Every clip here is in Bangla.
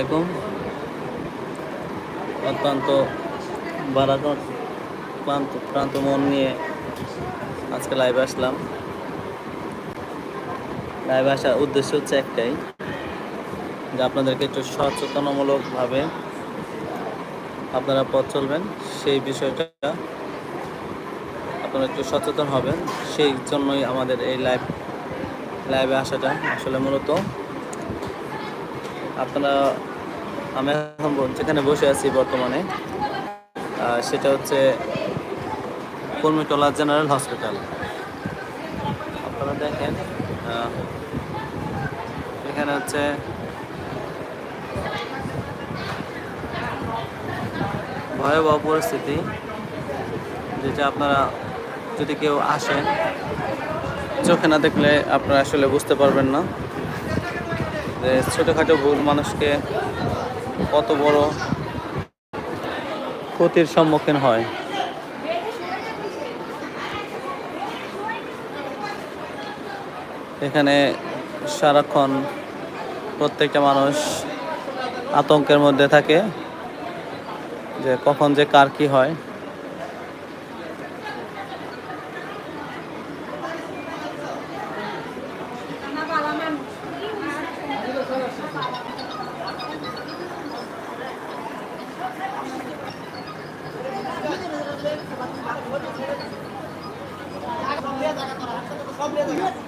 আলাইকুম। অত্যন্ত বারাকর প্রান্ত প্রান্ত মন নিয়ে আজকে লাইভে আসলাম। লাইভে আসার উদ্দেশ্য হচ্ছে একটাই, যে আপনাদেরকে একটু সচেতনমূলকভাবে আপনারা পথ চলবেন। সেই বিষয়টা আপনারা একটু সচেতন হবেন। সেই জন্যই আমাদের এই লাইভ লাইভে আসাটা আসলে মূলত। আপনারা আমি এখন যেখানে বসে আছি বর্তমানে। সেটা হচ্ছে কর্মীটলা জেনারেল হসপিটাল। আপনারা দেখেন এখানে হচ্ছে ভয়াবহ পরিস্থিতি, যেটা আপনারা যদি কেউ আসেন, চোখে না দেখলে আপনারা আসলে বুঝতে পারবেন না। যে ছোটোখাটো ভুল মানুষকে কত বড় ক্ষতির সম্মুখীন হয়। এখানে সারাক্ষণ প্রত্যেকটা মানুষ আতঙ্কের মধ্যে থাকে যে কখন যে কার কি হয়।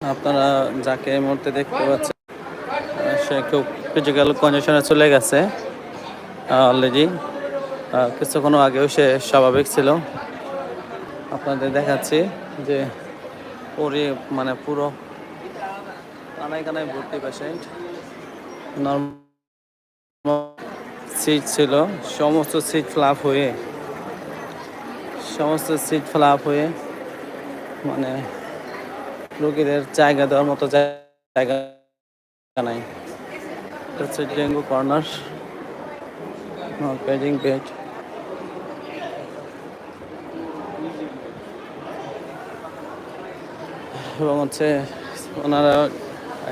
আপনারা যাকে এই মুহূর্তে দেখতে পাচ্ছেন, সে খুব ফিজিক্যাল কন্ডিশনে চলে গেছে অলরেডি কিছুক্ষণ আগেও সে স্বাভাবিক ছিল। আপনাদের দেখাচ্ছি যে পরে মানে পুরো কানায় কানায় ভর্তি পেশেন্ট নর্মাল সিট ছিল। সমস্ত সিট ফ্লাপ হয়ে, সমস্ত সিট ফ্লাপ হয়ে মানে রোগীদের জায়গা দেওয়ার মতো জায়গা নাই। Dengue corner, padding bed. এবং হচ্ছে ওনারা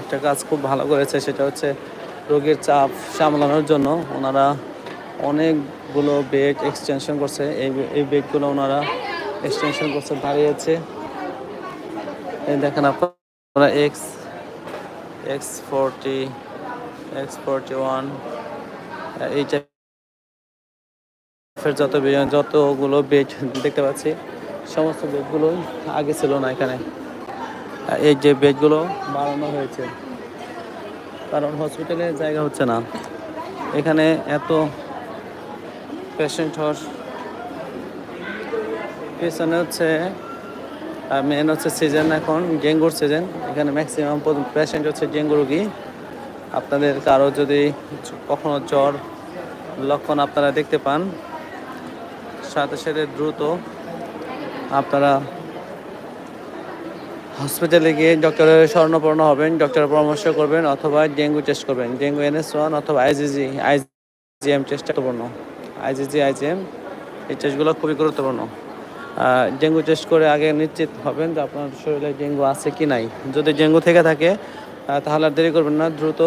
একটা কাজ খুব ভালো করেছে, সেটা হচ্ছে রোগীর চাপ সামলানোর জন্য ওনারা অনেকগুলো বেড এক্সটেনশন করছে। এই এই বেডগুলো ওনারা এক্সটেনশন করছে, দাঁড়িয়েছে। দেখেন আপনারা X X forty X forty one এই যত যতগুলো বেড দেখতে পাচ্ছি, সমস্ত বেডগুলোই আগে ছিল না এখানে। এই যে বেডগুলো বাড়ানো হয়েছে। কারণ হসপিটালে জায়গা হচ্ছে না। এখানে এত পেশেন্ট হওয়ার পেছনে হচ্ছে মেন হচ্ছে সিজন এখন, ডেঙ্গুর সিজন এখানে ম্যাক্সিমাম পেশেন্ট হচ্ছে ডেঙ্গু রোগী। আপনাদের কারও যদি কখনো জ্বর লক্ষণ আপনারা দেখতে পান, সাথে সাথে দ্রুত আপনারা হসপিটালে গিয়ে ডক্টরের স্বর্ণপূর্ণ হবেন, ডক্টরের পরামর্শ করবেন, অথবা ডেঙ্গু টেস্ট করবেন। ডেঙ্গু এনএস ওয়ান অথবা আইজিজি আইজিএম টেস্ট গুরুত্বপূর্ণ। আইজিজি আইজিএম এই টেস্টগুলো খুবই গুরুত্বপূর্ণ। ডেঙ্গু টেস্ট করে আগে নিশ্চিত হবেন যে আপনার শরীরে ডেঙ্গু আছে কি নাই। যদি ডেঙ্গু থেকে থাকে তাহলে আর দেরি করবেন না, দ্রুত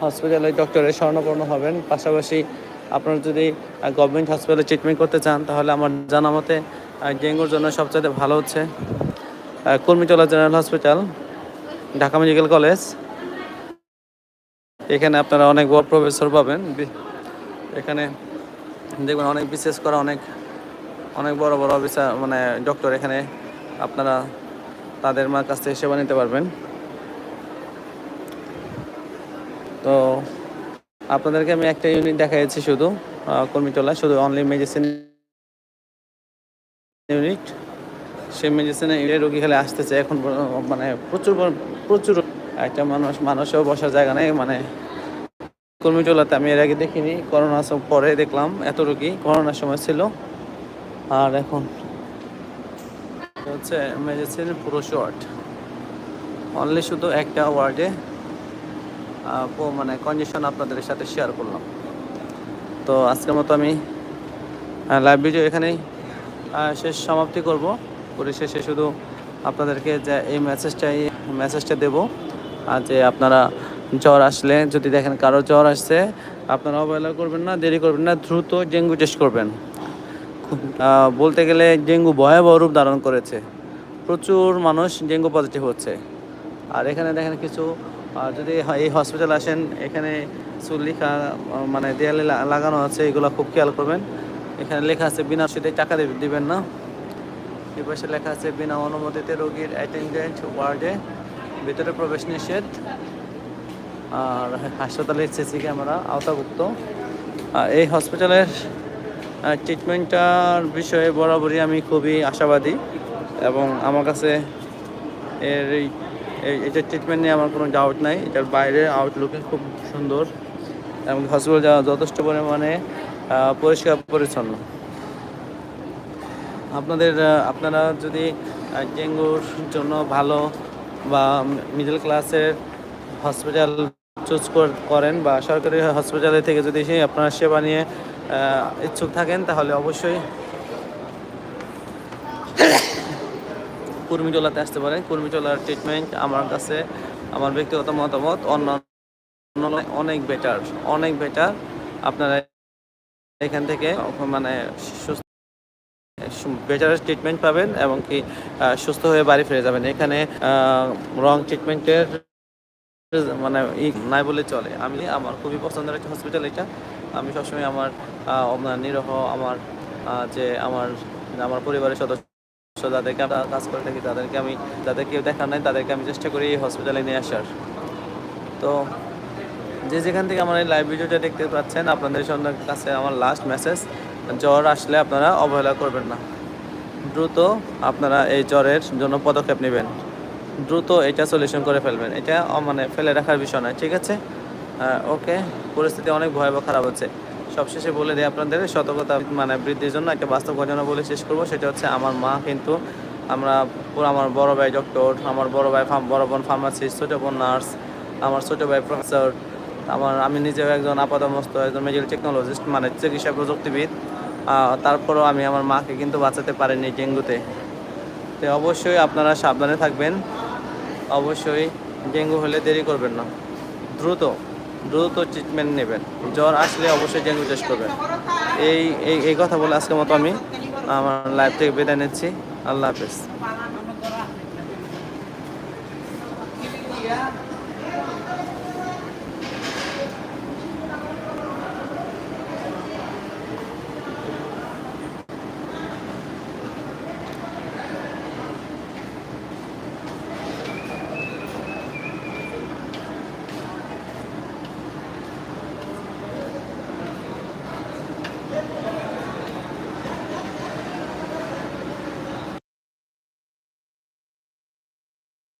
হসপিটালে ডক্টরের স্বর্ণপূর্ণ হবেন। পাশাপাশি আপনার যদি গভর্নমেন্ট হসপিটালে ট্রিটমেন্ট করতে চান, তাহলে আমার জানা মতে ডেঙ্গুর জন্য সবচেয়ে ভালো হচ্ছে আহ, Kurmitola general hospital Dhaka medical college. এখানে আপনারা অনেক বড় প্রফেসর পাবেন। এখানে দেখবেন অনেক বিশেষ করা অনেক অনেক বড় বড় অফিসার মানে ডক্টর এখানে আপনারা তাদের মার কাছ থেকে সেবা নিতে পারবেন। তো আপনাদেরকে আমি একটা ইউনিট দেখাইছি শুধু আহ, কর্মীটোলা শুধু অনলি মেডিসিন ইউনিট সেই মেডিসিনে রোগী খালি আসতেছে, এখন মানে প্রচুর প্রচুর একটা মানুষ, মানুষও বসার জায়গা নেই মানে কর্মীটোলাতে আমি এর আগে দেখিনি, করোনার পরে দেখলাম এত রোগী, করোনার সময় ছিল। আর এখন হচ্ছে মেডিসিন পুরো শর্ট অনলি শুধু একটা ওয়ার্ডে মানে কন্ডিশন আপনাদের সাথে শেয়ার করলাম। তো আজকের মতো আমি লাইভ ভিডিও এখানেই। শেষ সমাপ্তি করব। পরিশেষে শুধু আপনাদেরকে যে এই মেসেজটাই মেসেজটা দেব। যে আপনারা জ্বর আসলে, যদি দেখেন কারও জ্বর আসছে, আপনারা অবহেলা করবেন না, দেরি করবেন না, দ্রুত ডেঙ্গু টেস্ট করবেন। বলতে গেলে ডেঙ্গু ভয়াবহ রূপ ধারণ করেছে। প্রচুর মানুষ ডেঙ্গু পজিটিভ হচ্ছে। আর এখানে দেখেন কিছু যদি এই হসপিটাল আসেন, এখানে কিছু লেখা মানে দেয়ালে লাগানো আছে, এগুলো খুব খেয়াল করবেন। এখানে লেখা আছে, বিনা সুদে টাকা দেব- দিবেন না। এই পাশে লেখা আছে, বিনা অনুমতিতে রোগীর অ্যাটেন্ডেন্ট ওয়ার্ডে ভিতরে প্রবেশ নিষেধ। আর হাসপাতালের সিসি ক্যামেরা আওতাভুক্ত। এই হসপিটালের ট্রিটমেন্টটার বিষয়ে বরাবরই আমি খুবই আশাবাদী এবং আমার কাছে এর এই এটার ট্রিটমেন্ট নিয়ে আমার কোনো ডাউট নাই। এটার বাইরে আউটলুকিং খুব সুন্দর এবং হসপিটাল যথেষ্ট পরিমাণে পরিষ্কার পরিচ্ছন্ন। আপনাদের আপনারা যদি ডেঙ্গুর জন্য ভালো বা মিডল ক্লাসের হসপিটাল চুজ করেন বা সরকারি হসপিটালে থেকে যদি সেই আপনারা সেবা নিয়ে ইচ্ছুক থাকেন, তাহলে অবশ্যই কুর্মিটোলাতে আসতে পারেন। কুর্মিটোলার ট্রিটমেন্ট আমার কাছে, আমার ব্যক্তিগত মতামত অন্য অনেক বেটার অনেক বেটার আপনারা এখান থেকে মানে সুস্থ বেটার ট্রিটমেন্ট পাবেন এবং কি সুস্থ হয়ে বাড়ি ফিরে যাবেন। এখানে রং ট্রিটমেন্টের মানে নাই বলে চলে। আমি, আমার খুবই পছন্দের একটা হসপিটাল এটা। আমি সবসময় আমার নিরহ, আমার যে আমার আমার পরিবারের সদস্য যাদেরকে আমরা কাজ করে থাকি, তাদেরকে আমি, যাদের কেউ দেখার নাই, তাদেরকে আমি চেষ্টা করি এই হসপিটালে নিয়ে আসার। তো যে যেখান থেকে আমার এই লাইভ ভিডিওটা দেখতে পাচ্ছেন, আপনাদের সঙ্গে কাছে আমার লাস্ট মেসেজ জ্বর আসলে আপনারা অবহেলা করবেন না। দ্রুত আপনারা এই জ্বরের জন্য পদক্ষেপ নেবেন। দ্রুত এটা সলিউশন করে ফেলবেন। এটা মানে ফেলে রাখার বিষয় নয়, ঠিক আছে? ওকে পরিস্থিতি অনেক ভয়াবহ খারাপ হচ্ছে। সবশেষে বলে দিই আপনাদের, সতর্কতা মানে বৃদ্ধির জন্য একটা বাস্তব ঘটনা বলে শেষ করব। সেটা হচ্ছে আমার মা কিন্তু আমরা পুরো আমার বড় ভাই ডক্টর আমার বড় ভাই বড় বোন ফার্মাসিস্ট ছোটো বোন নার্স আমার ছোটো ভাই প্রফেসর আমার, আমি নিজেও একজন আপাতমস্ত একজন মেডিকেল টেকনোলজিস্ট মানে চিকিৎসা প্রযুক্তিবিদ। তারপরেও আমি আমার মাকে কিন্তু বাঁচাতে পারিনি ডেঙ্গুতে। তো অবশ্যই আপনারা সাবধানে থাকবেন। অবশ্যই ডেঙ্গু হলে দেরি করবেন না। দ্রুত দ্রুত ট্রিটমেন্ট নেবেন। জ্বর আসলে অবশ্যই ডেঙ্গু টেস্ট করবেন। এই এই এই কথা বলে আজকের মতো আমি আমার লাইফ থেকে বিদায় নিচ্ছি। আল্লাহ হাফেজ।